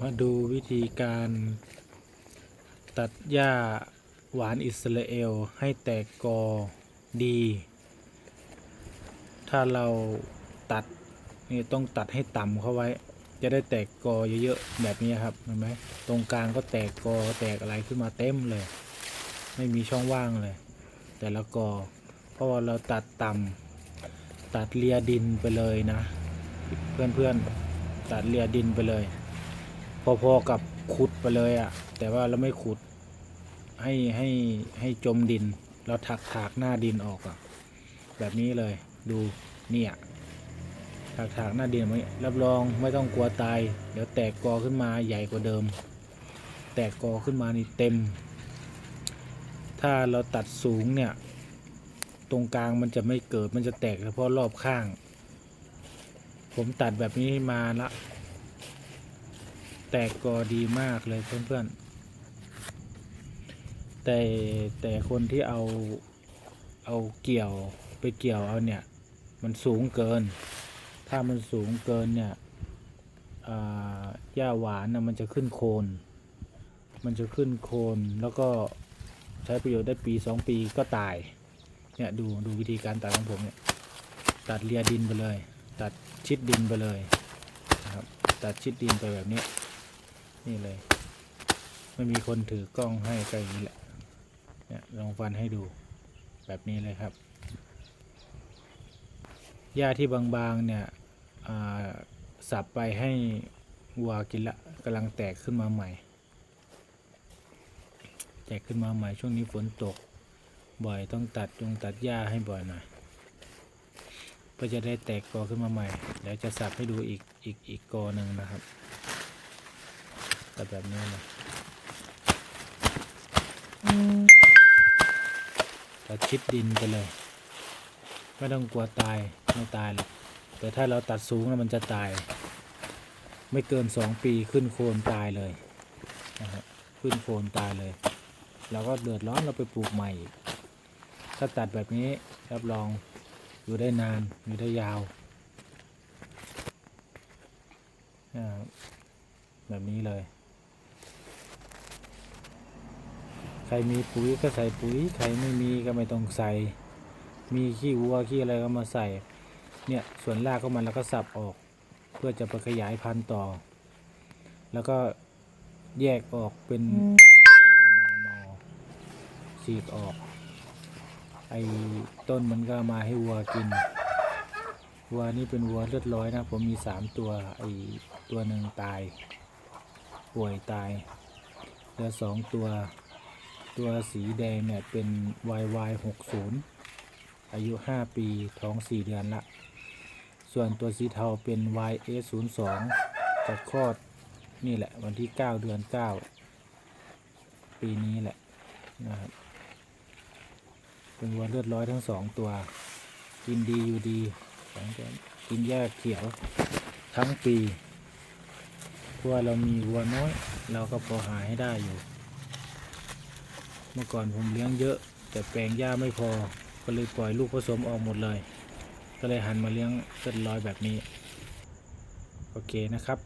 มาดูวิธีการตัดหญ้าหวานอิสราเอลให้แตกกอดี ถ้าเราตัดนี่ต้องตัดให้ต่ำเข้าไว้ จะได้แตกกอเยอะๆแบบนี้ครับเห็นไหมตรงกลางก็แตกกอแตกอะไรขึ้นมาเต็มเลย ไม่มีช่องว่างเลย แต่ละกอเพราะว่าเราตัดต่ำตัดเลียดินไปเลยนะ เพื่อนๆ ตัดเลียดินไปเลย พอๆกับขุดไปเลยอะ่ะ แต่ว่าเราไม่ขุดให้ให้ให้จมดิน เราถักถากหน้าดินออกอะแบบนี้เลยดูเนี่ยถักถากหน้าดินไว้รับรองไม่ต้องกลัวตาย เดี๋ยวแตกกอขึ้นมาใหญ่กว่าเดิม แตกกอขึ้นมานี่เต็ม ถ้าเราตัดสูงเนี่ย ตรงกลางมันจะไม่เกิดมันจะแตกเฉพาะรอบข้าง ผมตัดแบบนี้มาละ แตกกอดีมากเลยเพื่อนๆ แต่แต่คนที่เอาเอาเกี่ยวไปเกี่ยวเอาเนี่ย มันสูงเกิน ถ้ามันสูงเกินเนี่ยอ่าหญ้าหวานนะมันจะขึ้นโคน มันจะขึ้นโคนแล้วก็ใช้ประโยชน์ได้ปีสองปีก็ตาย เนี่ยดูดูวิธีการตัดของผมเนี่ย ตัดเลียดินไปเลย ตัดชิดดินไปเลยนะครับตัดชิดดินไปแบบนี้ นี่เลย ไม่มีคนถือกล้องให้ก็อย่างนี้แหละเนี่ยลองฟันให้ดูแบบนี้เลยครับหญ้าที่บางๆเนี่ยอ่าสับไปให้วัวกินละกำลังแตกขึ้นมาใหม่ แตกขึ้นมาใหม่ช่วงนี้ฝนตกบ่อยต้องตัดจงตัดหญ้าให้บ่อยหน่อย เพื่อจะได้แตกกอขึ้นมาใหม่เดี๋ยวจะสับให้ดูอีกอีกอีกกอหนึ่งนะครับตัดแบบนี้เลยตัดชิดดินไปเลย ไม่ต้องกลัวตายไม่ตายหรอกแต่ถ้าเราตัดสูงแล้วมันจะตาย ไม่เกินสองปีขึ้นโคนตายเลยนะครับขึ้นโคนตายเลยเราก็เดือดร้อนเราไปปลูกใหม่ถ้าตัดแบบนี้รับรอง อยู่ได้นาน อยู่ได้ยาว แบบนี้เลย ใครมีปุ๋ยก็ใส่ปุ๋ย ใครไม่มีก็ไม่ต้องใส่ มีขี้วัวขี้อะไรก็มาใส่ เนี่ยส่วนรากของมันแล้วก็สับออก เพื่อจะไปขยายพันธุ์ต่อ แล้วก็แยกออกเป็นนอนอฉีกออก ไอ้ต้นมันก็มาให้วัวกิน วัวนี่เป็นวัวเลือดร้อยนะ ผมมีสามตัว ไอ้ตัวหนึ่งตาย ป่วยตายเหลือสองตัว ตัวสีแดงเนี่ยเป็น YY 6 0อายุ 5 ปีท้อง 4 เดือนละ ส่วนตัวสีเทาเป็น YS 0 2จะคลอดนี่แหละวันที่ 9 เดือน 9 ปีนี้แหละนะครับ เป็นวัวเลือดร้อยทั้งสองตัว กินดีอยู่ดีสองตัวกินหญ้าเขียว ทั้งปีเพราะว่าเรามีวัวน้อย เราก็พอหาให้ได้อยู่ เมื่อก่อนผมเลี้ยงเยอะ แต่แปลงหญ้าไม่พอ ก็เลยปล่อยลูกผสมออกหมดเลย ก็เลยหันมาเลี้ยงเลือดร้อยแบบนี้ โอเคนะครับ